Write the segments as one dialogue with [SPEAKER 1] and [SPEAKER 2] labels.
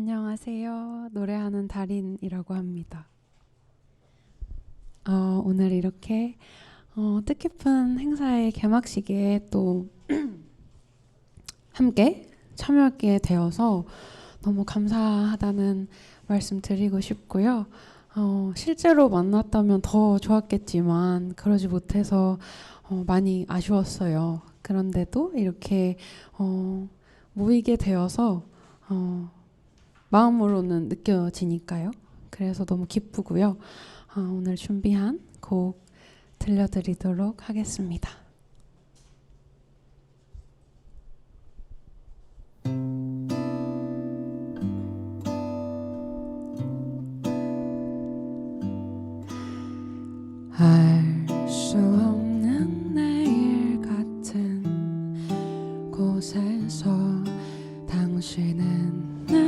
[SPEAKER 1] 안녕하세요. 노래하는 달인이라고 합니다. 어, 오늘 이렇게 어, 뜻깊은 행사의 개막식에 또 함께 참여하게 되어서 너무 감사하다는 말씀 드리고 싶고요. 어, 실제로 만났다면 더 좋았겠지만 그러지 못해서 어, 많이 아쉬웠어요. 그런데도 이렇게 어, 모이게 되어서 어, 마음으로는 느껴지니까요. 그래서 너무 기쁘고요. 어, 오늘 준비한 곡 들려드리도록 하겠습니다. 알수 없는 내일 같은 곳에서 당신은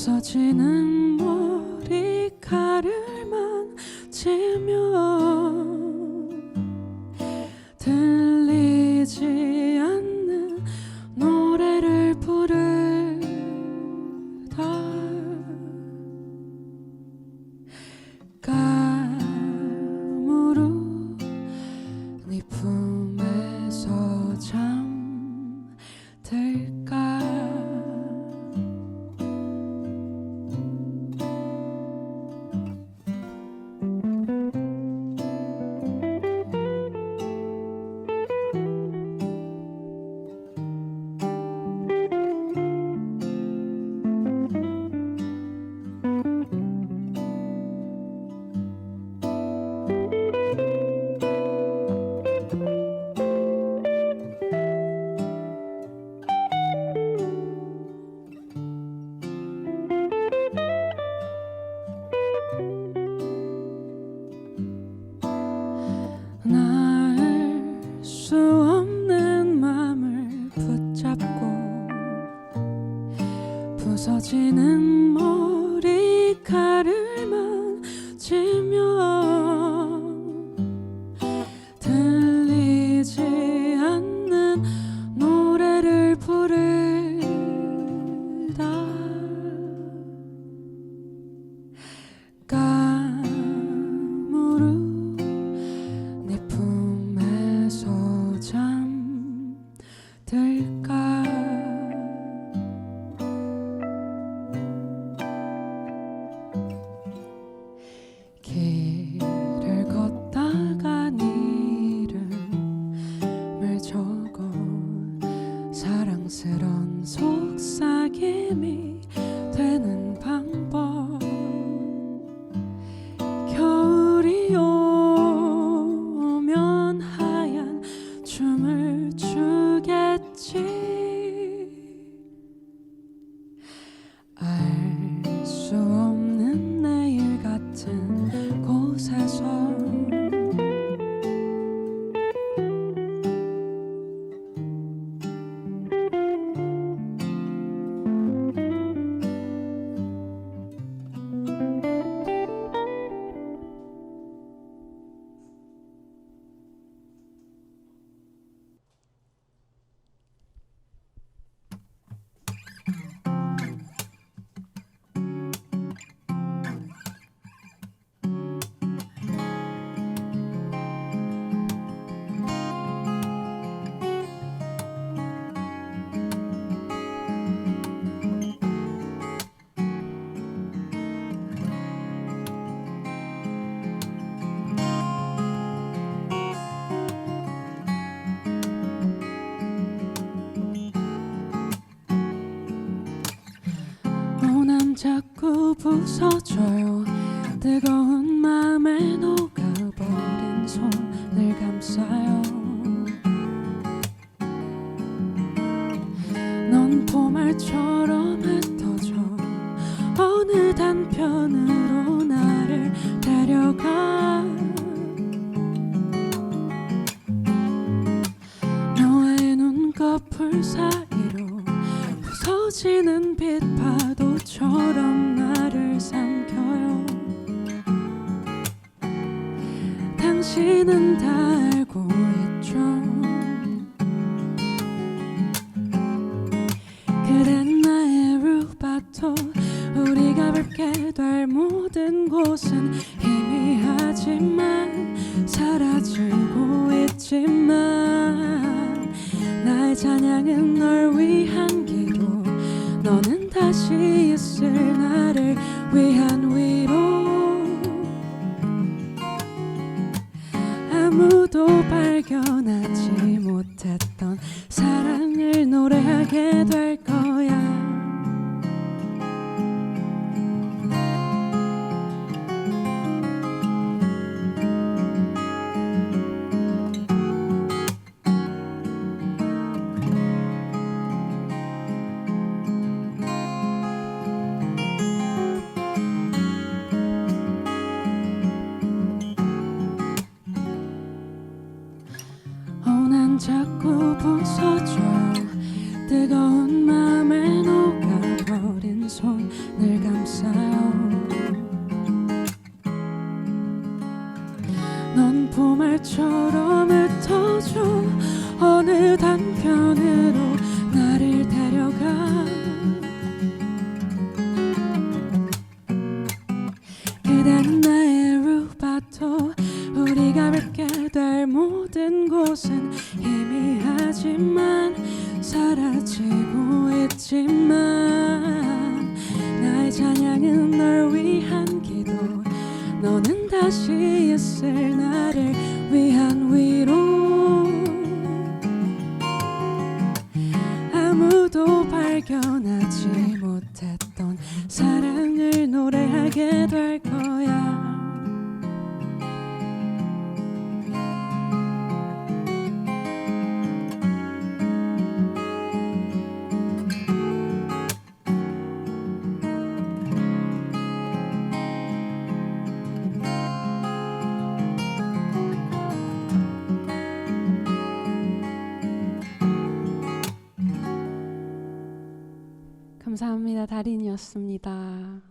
[SPEAKER 1] 부서지는 머리카락만 지며 들리지 않는 노래를 부르다. 까무루 네 품에서 잠들 부서지는 머리카락만 지며 들리지 않는 노래를 부르다 까무루 내 품에서 잠들 summer. 부서져요. 뜨거운 맘에 녹아버린 손을 감싸요. 넌 포말처럼 흩어져 단편으로 나를 데려가. 너의 눈꺼풀 사이로 부서지는 빛 파도처럼 당신은 다 알고 있죠. 그댄 나의 루바토 우리가 밟게 될 모든 곳은 희미하지만 사라지고 있지만 나의 찬양은 널 위한 기도 너는 다시 아무도 발견하지 못했던 사랑을 노래하게 될 거야 자꾸 부서져. 뜨거운 마음에 녹아버린 손을 감싸요. 넌 봄알처럼 흩어져. 어느 단편으 다시 있을 나를 감사합니다. 달인이었습니다.